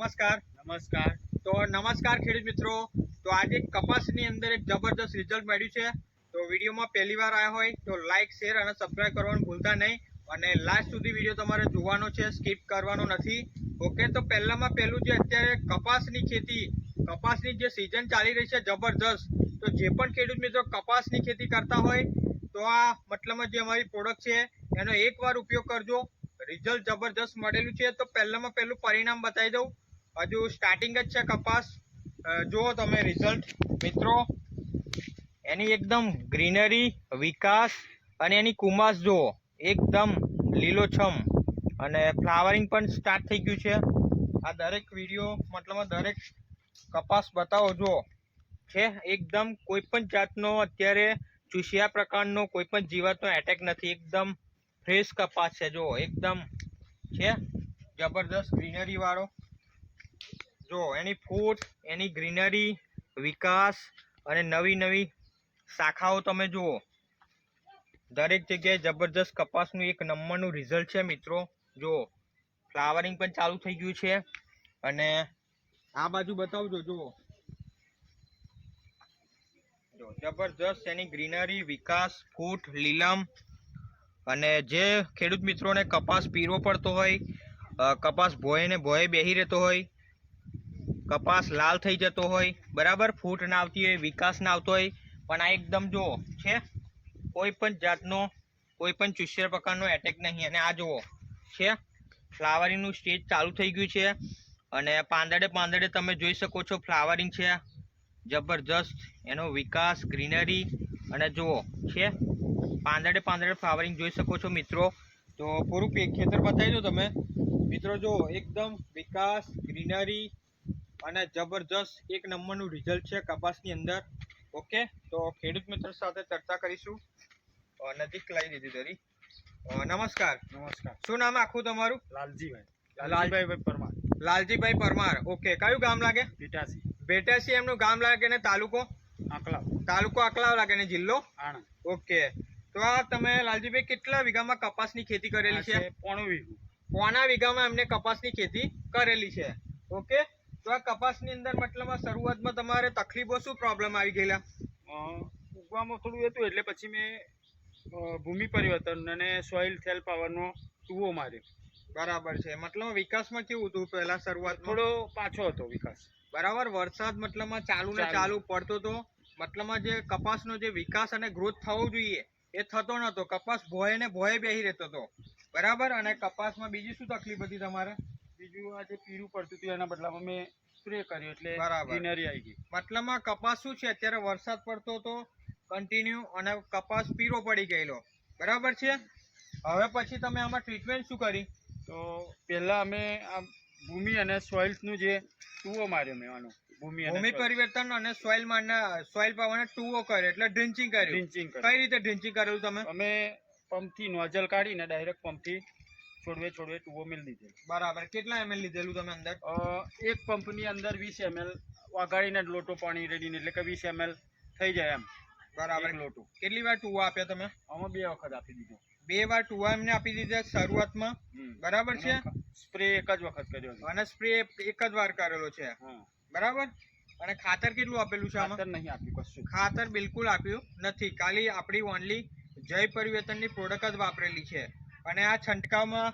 નમસ્કાર. નમસ્કાર. તો નમસ્કાર ખેડૂત મિત્રો. તો આજે કપાસની અંદર એક જબરદસ્ત રિઝલ્ટ મળ્યું છે. તો વિડીયોમાં પહેલી વાર આવ્યા હોય તો લાઇક શેર અને સબસ્ક્રાઇબ કરવાનું ભૂલતા નહીં. અને લાસ્ટ સુધી વીડિયો તમારે જોવાનો છે સ્કીપ કરવાનો નથી. ઓકે તો પહેલામાં પહેલું જે અત્યારે કપાસની ખેતી કપાસની જે સિઝન ચાલી રહી છે જબરદસ્ત તો જે પણ ખેડૂત મિત્રો કપાસની ખેતી કરતા હોય તો આ મતલબમાં જે અમારી પ્રોડક્ટ છે એનો એકવાર ઉપયોગ કરજો. રિઝલ્ટ જબરદસ્ત મળેલું છે. તો પહેલામાં પહેલું પરિણામ બતાવી દઉં. હજુ સ્ટાર્ટિંગ જ છે કપાસ. જુઓ તમે રિઝલ્ટ મિત્રો, એની એકદમ ગ્રીનરી વિકાસ અને એની કુમાસ જુઓ, એકદમ લીલોછમ અને ફ્લાવરિંગ પણ સ્ટાર્ટ થઈ ગયું છે. આ દરેક વીડિયો મતલબ દરેક કપાસ બતાવો, જુઓ. છે, એકદમ કોઈ પણ જાતનો અત્યારે ચૂસિયા પ્રકારનો કોઈ પણ જીવાતનો એટેક નથી. એકદમ ફ્રેશ કપાસ છે, જુઓ, એકદમ. છે, જબરદસ્ત ગ્રીનરી વાળો. જો, એની ફૂટ એની ગ્રીનરી વિકાસ અને નવી નવી શાખાઓ તમે જુઓ. દરેક જગ્યાએ જબરજસ્ત કપાસનું એક નંબરનું રિઝલ્ટ છે મિત્રો. જો ફ્લાવરિંગ પણ ચાલુ થઈ ગયું છે. અને આ બાજુ બતાવજો જુઓ જો, જબરજસ્ત એની ગ્રીનરી વિકાસ ફૂટ લીલમ અને જે ખેડૂત મિત્રોને કપાસ પીરો પડતો હોય કપાસ ભોય ને ભોય બેહી રહેતો હોય કપાસ લાલ થઈ જતો હોય, બરાબર? ફૂટ ના આવતી હોય, વિકાસ ના આવતો હોય. પણ આ એકદમ જુઓ, છે? કોઈ પણ જાતનો, કોઈ પણ ચુસ્યર પ્રકારનો એટેક નહીં. અને આ જુઓ, છે? ફ્લાવરિંગનું સ્ટેજ ચાલુ થઈ ગયું છે. અને પાંદડે પાંદડે તમે જોઈ શકો છો ફ્લાવરિંગ છે. જબરજસ્ત, એનો વિકાસ ગ્રીનરી અને જુઓ, છે? પાંદડે પાંદડે ફ્લાવરિંગ જોઈ શકો છો મિત્રો. તો પૂરું ખેતર બતાવી દો તમે મિત્રો જુઓ, એકદમ વિકાસ ગ્રીનરી અને જબરજસ્ત એક નંબરનું રિઝલ્ટ છે કપાસની અંદર. ઓકે તો ખેડૂત મિત્ર સાથે ચર્ચા કરીશું. નજીક લાવી દીધી તરી નમસ્કાર. નમસ્કાર. શું નામ આખું તમારું? લાલજીભાઈ. લાલ- લાલજીભાઈ પરમાર. લાલજીભાઈ પરમાર. ઓકે કયું ગામ લાગે? ભેટાસી ભેટાસી એમનું ગામ લાગે ને તાલુકો? આકલાવ. તાલુકો આકલાવ લાગે ને જિલ્લો? આણંદ. ઓકે તો આ તમે લાલજીભાઈ કેટલા વીઘામાં કપાસની ખેતી કરેલી છે? પોણું વીઘું. પોણા વીઘામાં એમને કપાસની ખેતી કરેલી છે. ઓકે તો આ કપાસની અંદર મતલબ શરૂઆતમાં તમારે તકલીફો શું પ્રોબ્લેમ આવી ગયેલા? ઉગવામાં થોડું હતું એટલે પછી મેં ભૂમિ પરિવર્તન અને સોઇલ સેલ પાવરનો ટુવો માર્યો. બરાબર છે. મતલબ વિકાસમાં કેવું હતું પહેલા શરૂઆત થોડો પાછો હતો વિકાસ. બરાબર વરસાદ મતલબમાં ચાલુ ને ચાલુ. પડતો તો મતલબમાં જે કપાસનો જે વિકાસ અને ગ્રોથ થવો જોઈએ એ થતો નતો. કપાસ ભોય ને ભોય બેહી રહેતો હતો બરાબર અને કપાસમાં બીજી શું તકલીફ હતી તમારે? બીજું આ જે પીરું પડતું હતું એના બદલામાં મેં સ્પ્રે કર્યો એટલે. ગ્રીનરી આવી ગઈ. મતલબમાં કપાસ શું છે? અત્યારે વરસાદ પડતો હતો કન્ટિન્યુ અને કપાસ પીરો પડી ગયેલો. બરાબર છે? હવે પછી તમે આમાં ટ્રીટમેન્ટ શું કરી? તો પહેલા અમે આ ભૂમિ અને સોઇલ્સનું જે ટૂવો માર્યો મેં આનો ભૂમિ અને ભૂમિ પરિવર્તન અને સોઇલમાં સોઇલ પાવાના ટુઓ કર્યો એટલે ડ્રિન્ચિંગ કર્યું. ડ્રિન્ચિંગ કઈ રીતે ડ્રિન્ચિંગ કરેલું તમે? અમે પંપથી નોઝલ કાઢીને ડાયરેક્ટ પંપથી છોડવે છોડવે ટૂવો મેળ દીધેલો બરાબર. કેટલા એમએલ લીધેલું તમે અંદર? એક પંપની અંદર વીસ એમએલ વાગાડીને લોટો પાણી રેડીને એટલે કે વીસ એમએલ થઈ જાય એમ. બરાબર. લોટો. કેટલી વાર ટુવા આપ્યા તમે? અમે બે વખત આપી દીધો. બે વાર ટુવા એમને આપી દીધા શરૂઆતમાં? બરાબર છે? સ્પ્રે એક જ વખત કર્યો છે. અને સ્પ્રે એક જ વાર કરેલો છે? બરાબર? અને ખાતર કેટલું આપેલું છે ખાતર નહીં આપ્યું કશું. ખાતર બિલકુલ આપ્યું નથી. ખાલી આપણી ઓનલી જય પરિવર્તનની પ્રોડક્ટ જ વાપરેલી છે. અને આ છંટકાવમાં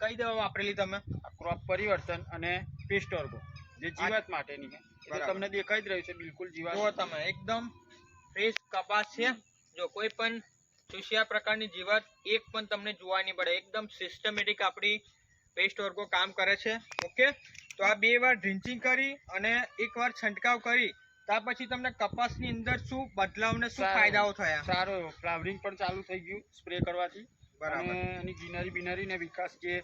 કઈ દવા વાપરેલી તમે? ક્રોપ પરિવર્તન અને પેસ્ટ ઓર્ગો જે જીવાત માટેની છે. તમને દેખાઈ જ રહ્યું છે બિલકુલ જો તમે એકદમ ફ્રેશ કપાસ છે. જો કોઈ પણ ચૂસિયા પ્રકારની જીવાત એક પણ તમને જોવા નહીં પડે એકદમ સિસ્ટમેટિક આપણી પેસ્ટ ઓર્ગો કામ કરે છે. ઓકે? તો આ બે વાર ડ્રિન્ચિંગ કરી અને એક વાર છંટકાવ કરી. ત્યાર પછી તમને કપાસની અંદર શું બદલાવ ને શું ફાયદાઓ થયા? સારો એવો. ફ્લાવરિંગ પણ ચાલુ થઈ ગયું સ્પ્રે કરવાથી. અને એની ગ્રીનરી બિનરી ને વિકાસ જે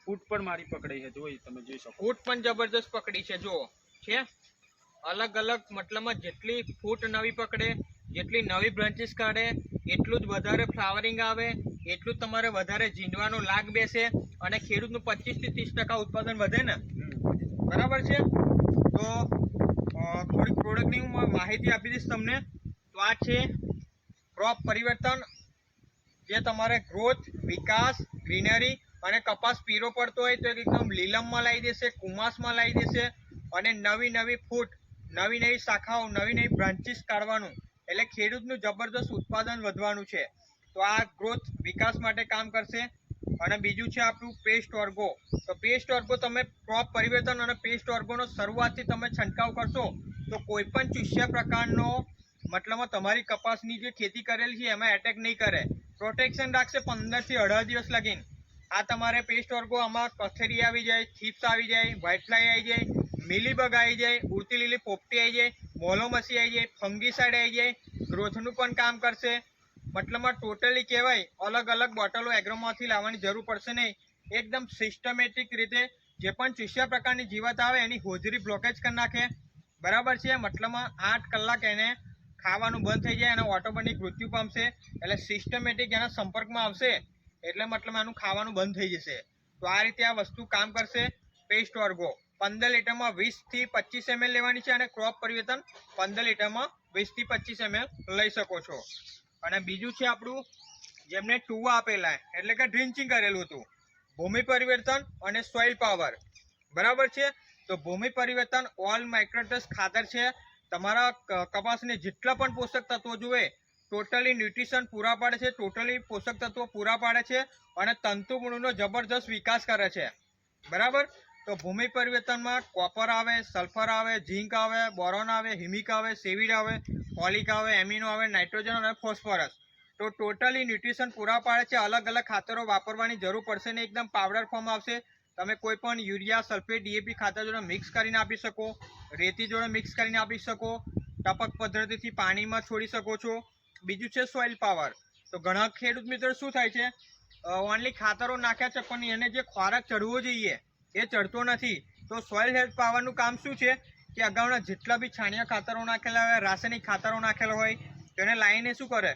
ફૂટ પણ મારી પકડી છે જોઈ તમે જોઈ શકો. ફૂટ પણ જબરદસ્ત પકડી છે જો છે? અલગ અલગ મતલબમાં જેટલી ફૂટ નવી પકડે જેટલી નવી બ્રાન્ચીસ કાઢે એટલું જ વધારે ફ્લાવરિંગ આવે એટલું જ તમારે વધારે ઝીંડવાનો લાગ બેસે અને ખેડૂતનું પચીસથી ત્રીસ ટકા ઉત્પાદન વધે ને? બરાબર છે? તો થોડીક પ્રોડક્ટની હું માહિતી આપી દઈશ તમને. તો આ છે ક્રોપ પરિવર્તન જે તમારે ગ્રોથ વિકાસ ગ્રીનરી અને કપાસ પીરો પડતો હોય તો એકદમ લીલમમાં લાવી દેશે, કુમાસમાં લાવી દેશે અને નવી નવી ફૂટ નવી નવી શાખાઓ, નવી નવી બ્રાન્ચીસ કાઢવાનું. એટલે ખેડૂતનું જબરદસ્ત ઉત્પાદન વધવાનું છે. તો આ ગ્રોથ વિકાસ માટે કામ કરશે. અને બીજું છે આપણું પેસ્ટ ઓર્ગો તો પેસ્ટ ઓર્ગો તમે ક્રોપ પરિવર્તન અને પેસ્ટ ઓર્ગોનો શરૂઆતથી તમે છંટકાવ કરશો, તો કોઈ પણ ચૂસ્યા પ્રકારનો, મતલબમાં તમારી કપાસની જે ખેતી કરેલી છે, એમાં એટેક નહીં કરે. પ્રોટેક્શન રાખશે પંદરથી અઢાર દિવસ લગીને. આ તમારે પેસ્ટ વર્ગો આમાં કથેરી આવી જાય થીપ્સ આવી જાય વ્હાઇટ આવી જાય મિલીબગ આવી જાય, ઉડતી લીલી પોપટી આવી જાય, મોલોમસી આવી જાય, ફંગીસાઇડ આવી જાય, ગ્રોથનું પણ કામ કરશે. મતલબમાં ટોટલી કહેવાય, અલગ અલગ બોટલો એગ્રોમાંથી લાવવાની જરૂર પડશે નહીં. એકદમ સિસ્ટમેટિક રીતે જે પણ ચૂસ્યા પ્રકારની જીવાત આવે, એની હોજરી બ્લોકેજ કરી નાખે. બરાબર છે? મતલબમાં આઠ કલાક એને ખાવાનું બંધ થઈ જાય અને ઓટોમેટિક મૃત્યુ પામશે. એટલે સિસ્ટમેટિક એના સંપર્કમાં આવશે. એટલે મતલબ એનું ખાવાનું બંધ થઈ જશે. તો આ રીતે આ વસ્તુ કામ કરશે. પેસ્ટ ઓર્ગો પંદર લીટરમાં વીસથી પચીસ એમએલ લેવાની છે અને ક્રોપ પરિવર્તન પંદર લીટરમાં વીસથી પચીસ એમએલ લઈ શકો છો. અને બીજું છે આપણું, જેમને ટુવા આપેલા એટલે કે ડ્રિન્ચિંગ કરેલું હતું. ભૂમિ પરિવર્તન અને સોઇલ પાવર બરાબર છે? તો ભૂમિ પરિવર્તન ઓલ માઇક્રોટસ ખાતર છે. તમારા કપાસને જેટલા પણ પોષક તત્વો જોઈએ ટોટલી ન્યુટ્રિશન પૂરા પાડે છે, ટોટલી પોષક તત્વો પૂરા પાડે છે અને તંતુગુણોનો જબરજસ્ત વિકાસ કરે છે. બરાબર? તો ભૂમિ પરિવર્તનમાં કોપર આવે, સલ્ફર આવે, ઝીંક આવે, બોરોન આવે, હિમિક આવે, સેવિડ આવે, ફોલિક આવે, એમિનો આવે, નાઇટ્રોજન અને ફોસ્ફરસ. તો ટોટલી ન્યુટ્રિશન પૂરા પાડે છે, અલગ અલગ ખાતરો વાપરવાની જરૂર પડશે ને એકદમ પાવડર ફોર્મ આવશે. તમે કોઈ પણ યુરિયા, સલ્ફેટ, ડીએપી ખાતર જોડે મિક્સ કરીને આપી શકો. રેતી જોડે મિક્સ કરીને આપી શકો. ટપક પદ્ધતિથી પાણીમાં છોડી શકો છો. બીજું છે સોઇલ પાવર તો ઘણા ખેડૂત મિત્રો શું થાય છે? ઓનલી ખાતરો નાખ્યા છે, પણ એને જે ખોરાક ચડવો જોઈએ, એ ચડતો નથી. તો સોઇલ હેલ્થ પાવરનું કામ શું છે? કે અગાઉના જેટલા બી છાણિયા ખાતરો નાખેલા હોય, રાસાયણિક ખાતરો નાખેલા હોય તેને લાવીને શું કરે?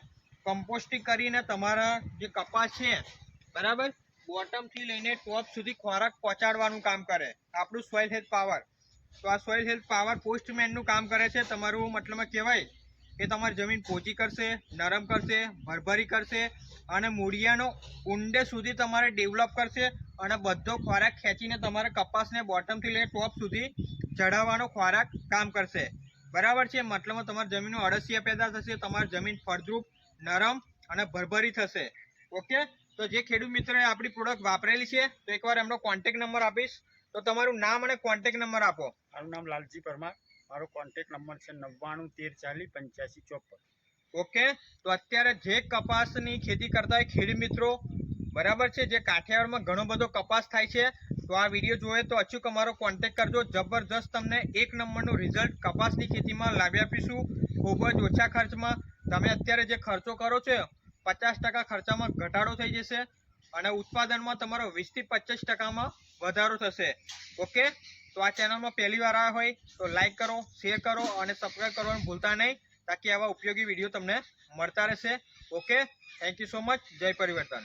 કમ્પોસ્ટિંગ કરીને તમારા જે કપાસ છે, બરાબર? બોટમથી લઈને ટોપ સુધી ખોરાક પહોંચાડવાનું કામ કરે. આપણું સોઇલ હેલ્થ પાવર તો આ સોઇલ હેલ્થ પાવર પોસ્ટમેનનું કામ કરે છે. તમારું મતલબમાં કહેવાય કે તમારી જમીન પોચી કરશે, નરમ કરશે, ભરભરી કરશે અને મૂળિયાનો ઊંડે સુધી તમારે ડેવલપ કરશે અને બધો ખોરાક ખેંચીને તમારે કપાસને બોટમથી લઈને ટોપ સુધી ચઢાવવાનો ખોરાક કામ કરશે. બરાબર છે? મતલબમાં તમારી જમીનનું અળસિયા પેદા થશે, તમારી જમીન ફળદ્રુપ, નરમ અને ભરભરી થશે. ઓકે? તો જે ખેડૂત મિત્રોએ આપણી પ્રોડક્ટ વાપરેલી છે, તો એકવાર એમનો કોન્ટેક નંબર આપીશ. તો તમારું નામ અને કોન્ટેક નંબર આપો. મારું નામ લાલજી પરમાર. મારો કોન્ટેક નંબર છે નવ્વાણું તેર ચાલીસ પંચ્યાસી ચોપન. ઓકે? તો અત્યારે જે કપાસની ખેતી કરતા હોય ખેડૂત મિત્રો બરાબર છે? જે કાઠિયાવાડમાં ઘણો બધો કપાસ થાય છે તો આ વીડિયો જોવે તો અચૂક અમારો કોન્ટેક કરજો. જબરજસ્ત તમને એક નંબરનું રિઝલ્ટ કપાસની ખેતીમાં લાવી આપીશું. ખૂબ જ ઓછા ખર્ચમાં. તમે અત્યારે જે ખર્ચો કરો છો પચાસ ટકા ખર્ચામાં ઘટાડો થઈ જશે. અને ઉત્પાદનમાં તમારો વીસથી પચીસ ટકામાં વધારો થશે. ઓકે? તો આ ચેનલમાં પહેલી વાર આવ્યા હોય તો લાઈક કરો, શેર કરો અને સબસ્ક્રાઈબ કરવાનું ભૂલતા નહીં તાકી આવા ઉપયોગી વીડિયો તમને મળતા રહેશે. Okay? Thank you so much જય પરિવર્તન.